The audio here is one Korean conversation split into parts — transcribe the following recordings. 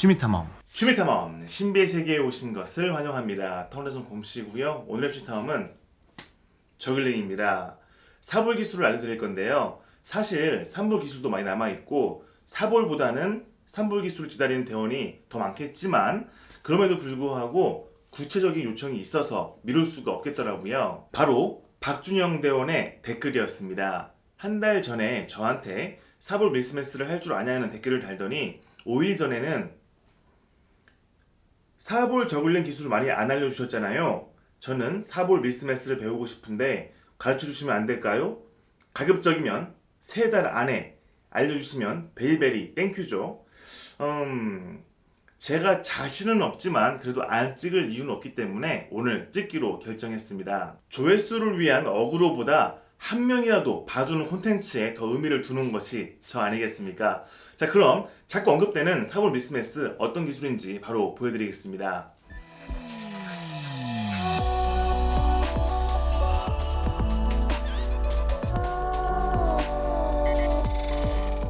취미 탐험. 취미 탐험 신비의 세계에 오신 것을 환영합니다. 타운에선 곰씨고요. 오늘의 취미 탐험은 저글링입니다. 사볼 기술을 알려드릴 건데요. 사실 삼볼 기술도 많이 남아 있고 사볼보다는 삼볼 기술을 기다리는 대원이 더 많겠지만 그럼에도 불구하고 구체적인 요청이 있어서 미룰 수가 없겠더라고요. 바로 박준영 대원의 댓글이었습니다. 한 달 전에 저한테 사볼 밀스매스를 할 줄 아냐는 댓글을 달더니 5일 전에는 사볼 저글링 기술을 많이 안 알려주셨잖아요. 저는 사볼 밀스매스를 배우고 싶은데 가르쳐 주시면 안 될까요? 가급적이면 세 달 안에 알려주시면 베리베리 땡큐죠. 음, 제가 자신은 없지만 그래도 안 찍을 이유는 없기 때문에 오늘 찍기로 결정했습니다. 조회수를 위한 어그로보다 한 명이라도 봐주는 콘텐츠에 더 의미를 두는 것이 저 아니겠습니까? 자 그럼 자꾸 언급되는 사볼 미스매스 어떤 기술인지 바로 보여드리겠습니다.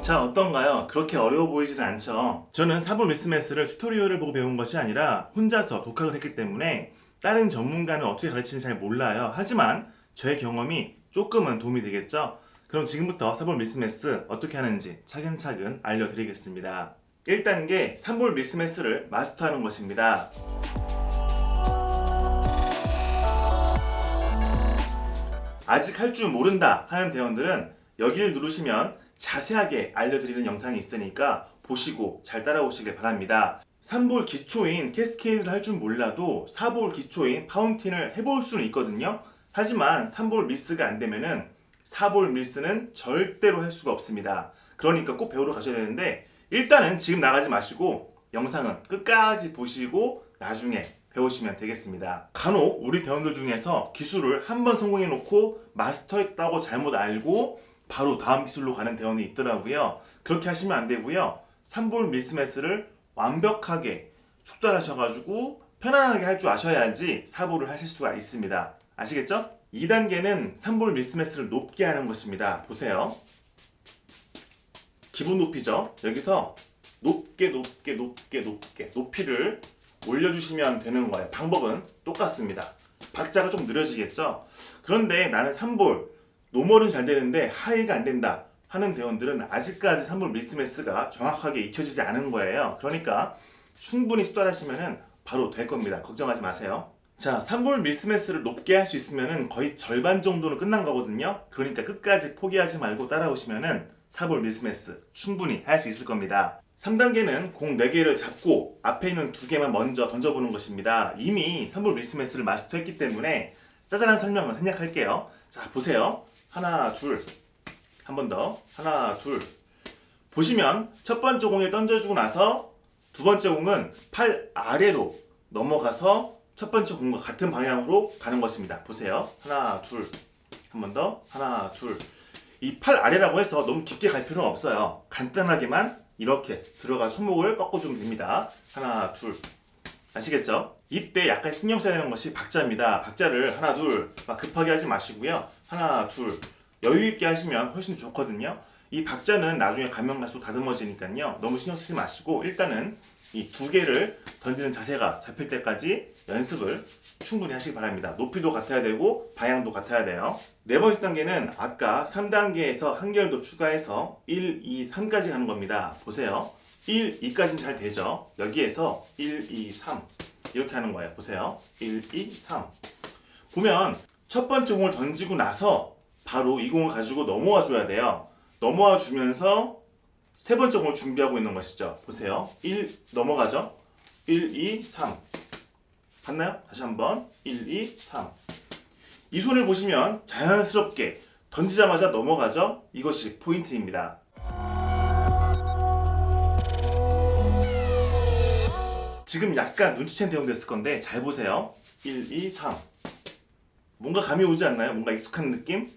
자 어떤가요? 그렇게 어려워 보이지는 않죠? 저는 사볼 미스매스를 튜토리얼을 보고 배운 것이 아니라 혼자서 독학을 했기 때문에 다른 전문가는 어떻게 가르치는지 잘 몰라요. 하지만 저의 경험이 조금은 도움이 되겠죠? 그럼 지금부터 사볼 미스매스 어떻게 하는지 차근차근 알려드리겠습니다. 1단계 3볼 미스매스를 마스터하는 것입니다. 아직 할 줄 모른다 하는 대원들은 여기를 누르시면 자세하게 알려드리는 영상이 있으니까 보시고 잘 따라오시길 바랍니다. 3볼 기초인 캐스케이드를 할 줄 몰라도 4볼 기초인 파운틴을 해볼 수는 있거든요. 하지만 3볼 미스가 안 되면은 4볼 미스는 절대로 할 수가 없습니다. 그러니까 꼭 배우러 가셔야 되는데 일단은 지금 나가지 마시고 영상은 끝까지 보시고 나중에 배우시면 되겠습니다. 간혹 우리 대원들 중에서 기술을 한 번 성공해 놓고 마스터했다고 잘못 알고 바로 다음 기술로 가는 대원이 있더라고요. 그렇게 하시면 안 되고요. 3볼 밀스매스를 완벽하게 숙달하셔가지고 편안하게 할 줄 아셔야지 4볼을 하실 수가 있습니다. 아시겠죠? 2단계는 3볼 밀스매스를 높게 하는 것입니다. 보세요. 기본 높이죠. 여기서 높게 높게 높게 높게 높이를 올려주시면 되는 거예요. 방법은 똑같습니다. 박자가 좀 느려지겠죠? 그런데 나는 3볼, 노멀은 잘 되는데 하이가 안 된다 하는 대원들은 아직까지 3볼 밀스매스가 정확하게 익혀지지 않은 거예요. 그러니까 충분히 숙달하시면 바로 될 겁니다. 걱정하지 마세요. 자, 3볼 밀스매스를 높게 할 수 있으면 거의 절반 정도는 끝난 거거든요. 그러니까 끝까지 포기하지 말고 따라오시면은 4볼 밀스매스 충분히 할 수 있을 겁니다. 3단계는 공 4개를 잡고 앞에 있는 2개만 먼저 던져보는 것입니다. 이미 3볼 밀스매스를 마스터했기 때문에 짜잘한 설명을 생략할게요. 자, 보세요. 하나, 둘. 한 번 더. 하나, 둘. 보시면 첫 번째 공을 던져주고 나서 두 번째 공은 팔 아래로 넘어가서 첫 번째 공과 같은 방향으로 가는 것입니다. 보세요. 하나, 둘. 한 번 더. 하나, 둘. 이 팔 아래라고 해서 너무 깊게 갈 필요는 없어요. 간단하게만 이렇게 들어가 손목을 꺾어주면 됩니다. 하나, 둘. 아시겠죠? 이때 약간 신경 써야 되는 것이 박자입니다. 박자를 하나, 둘, 막 급하게 하지 마시고요. 하나, 둘. 여유 있게 하시면 훨씬 좋거든요. 이 박자는 나중에 가면 갈수록 다듬어지니까요. 너무 신경 쓰지 마시고 일단은 이 두 개를 던지는 자세가 잡힐 때까지 연습을 충분히 하시기 바랍니다. 높이도 같아야 되고 방향도 같아야 돼요. 네 번째 단계는 아까 3단계에서 한 개를 더 추가해서 1, 2, 3까지 가는 겁니다. 보세요. 1, 2까지는 잘 되죠. 여기에서 1, 2, 3 이렇게 하는 거예요. 보세요. 1, 2, 3 보면 첫 번째 공을 던지고 나서 바로 이 공을 가지고 넘어와 줘야 돼요. 넘어와 주면서 세 번째 공을 준비하고 있는 것이죠. 보세요. 1 넘어가죠. 1, 2, 3. 봤나요? 다시 한번. 1, 2, 3. 이 손을 보시면 자연스럽게 던지자마자 넘어가죠. 이것이 포인트입니다. 지금 약간 눈치챈 대응 됐을 건데 잘 보세요. 1, 2, 3. 뭔가 감이 오지 않나요? 뭔가 익숙한 느낌?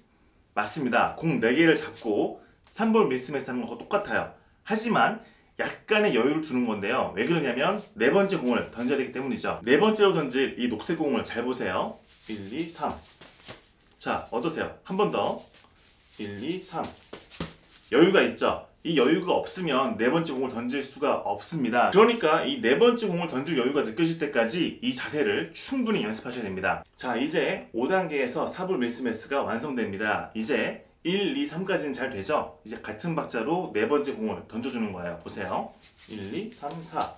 맞습니다. 공 4개를 잡고 3볼 밀스매스 하는 것과 똑같아요. 하지만 약간의 여유를 두는 건데요. 왜 그러냐면 네 번째 공을 던져야 되기 때문이죠. 네 번째로 던질 이 녹색 공을 잘 보세요. 1, 2, 3. 자, 어떠세요? 한 번 더. 1, 2, 3. 여유가 있죠? 이 여유가 없으면 네 번째 공을 던질 수가 없습니다. 그러니까 이 네 번째 공을 던질 여유가 느껴질 때까지 이 자세를 충분히 연습하셔야 됩니다. 자, 이제 5단계에서 사불 밀스매스가 완성됩니다. 이제 1, 2, 3까지는 잘 되죠? 이제 같은 박자로 네 번째 공을 던져주는 거예요. 보세요. 1, 2, 3, 4.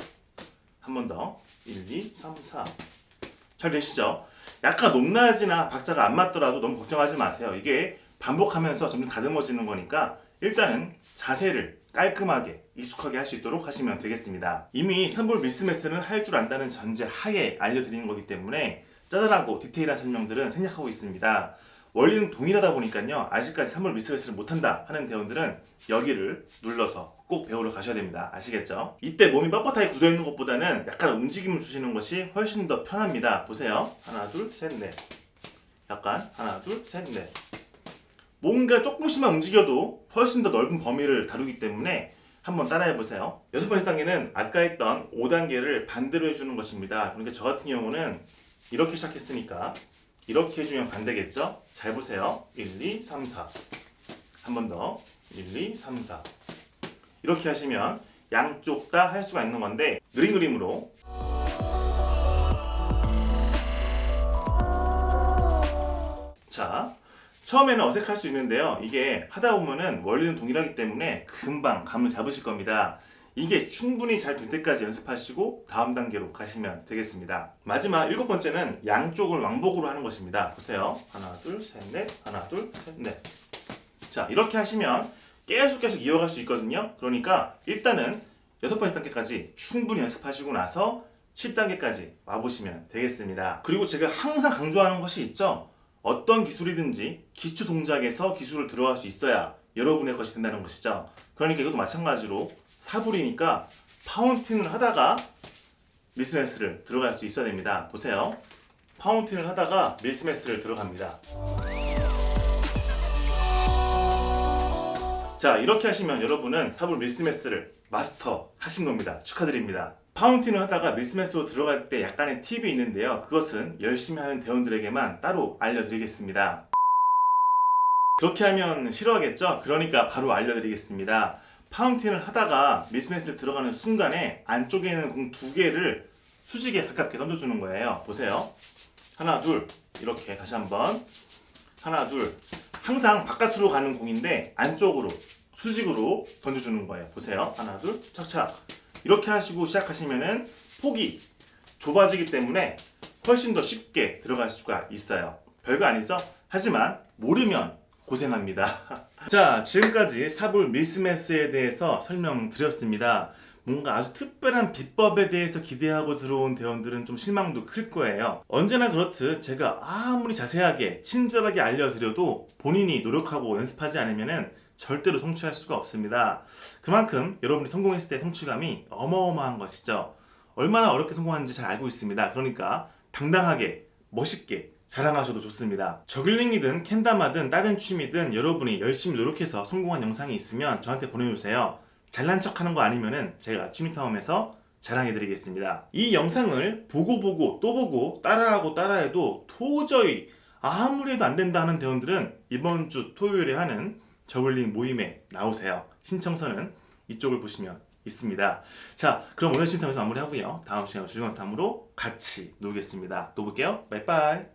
한 번 더. 1, 2, 3, 4. 잘 되시죠? 약간 높낮이나 박자가 안 맞더라도 너무 걱정하지 마세요. 이게 반복하면서 점점 다듬어지는 거니까 일단은 자세를 깔끔하게 익숙하게 할 수 있도록 하시면 되겠습니다. 이미 3볼 밀스매스는 할 줄 안다는 전제 하에 알려드리는 거기 때문에 짜잘하고 디테일한 설명들은 생략하고 있습니다. 원리는 동일하다 보니까요. 아직까지 3볼 밀스매스를 못한다 하는 대원들은 여기를 눌러서 꼭 배우러 가셔야 됩니다. 아시겠죠? 이때 몸이 뻣뻣하게 굳어 있는 것보다는 약간 움직임을 주시는 것이 훨씬 더 편합니다. 보세요. 하나, 둘, 셋, 넷. 약간 하나, 둘, 셋, 넷. 뭔가 조금씩만 움직여도 훨씬 더 넓은 범위를 다루기 때문에 한번 따라해 보세요. 여섯 번째 단계는 아까 했던 5단계를 반대로 해주는 것입니다. 그러니까 저 같은 경우는 이렇게 시작했으니까 이렇게 해주면 반대겠죠? 잘 보세요. 1, 2, 3, 4. 한 번 더. 1, 2, 3, 4. 이렇게 하시면 양쪽 다 할 수가 있는 건데 느린 그림으로 자 처음에는 어색할 수 있는데요 이게 하다 보면은 원리는 동일하기 때문에 금방 감을 잡으실 겁니다 이게 충분히 잘 될 때까지 연습하시고 다음 단계로 가시면 되겠습니다 마지막 일곱 번째는 양쪽을 왕복으로 하는 것입니다 보세요 하나 둘 셋 넷 하나 둘 셋 넷 자 이렇게 하시면 계속 계속 이어갈 수 있거든요. 그러니까 일단은 여섯 번째 단계까지 충분히 연습하시고 나서 7단계까지 와보시면 되겠습니다. 그리고 제가 항상 강조하는 것이 있죠. 어떤 기술이든지 기초 동작에서 기술을 들어갈 수 있어야 여러분의 것이 된다는 것이죠. 그러니까 이것도 마찬가지로 사불이니까 파운틴을 하다가 밀스매스를 들어갈 수 있어야 됩니다. 보세요. 파운틴을 하다가 밀스매스를 들어갑니다. 자 이렇게 하시면 여러분은 사불 밀스매스를 마스터 하신 겁니다 축하드립니다 파운틴을 하다가 밀스매스로 들어갈 때 약간의 팁이 있는데요 그것은 열심히 하는 대원들에게만 따로 알려드리겠습니다 그렇게 하면 싫어하겠죠? 그러니까 바로 알려드리겠습니다 파운틴을 하다가 밀스매스를 들어가는 순간에 안쪽에 있는 공 두 개를 수직에 가깝게 던져주는 거예요 보세요 하나 둘 이렇게 다시 한번 하나 둘 항상 바깥으로 가는 공인데 안쪽으로 수직으로 던져주는 거예요. 보세요. 하나, 둘, 착착. 이렇게 하시고 시작하시면은 폭이 좁아지기 때문에 훨씬 더 쉽게 들어갈 수가 있어요. 별거 아니죠? 하지만 모르면 고생합니다. 자, 지금까지 사불 밀스매스에 대해서 설명드렸습니다. 뭔가 아주 특별한 비법에 대해서 기대하고 들어온 대원들은 좀 실망도 클 거예요. 언제나 그렇듯 제가 아무리 자세하게 친절하게 알려드려도 본인이 노력하고 연습하지 않으면은 절대로 성취할 수가 없습니다. 그만큼 여러분이 성공했을 때 성취감이 어마어마한 것이죠. 얼마나 어렵게 성공하는지 잘 알고 있습니다. 그러니까 당당하게 멋있게 자랑하셔도 좋습니다. 저글링이든 캔다마든 다른 취미든 여러분이 열심히 노력해서 성공한 영상이 있으면 저한테 보내주세요. 잘난 척 하는 거 아니면은 제가 취미타움에서 자랑해드리겠습니다. 이 영상을 보고 보고 또 보고 따라하고 따라해도 도저히 아무리 해도 안 된다 하는 대원들은 이번 주 토요일에 하는 저글링 모임에 나오세요. 신청서는 이쪽을 보시면 있습니다. 자, 그럼 오늘 신탐에서 마무리하고요. 다음 시간에 즐거운 탐으로 같이 놀겠습니다. 또 볼게요. 바이바이.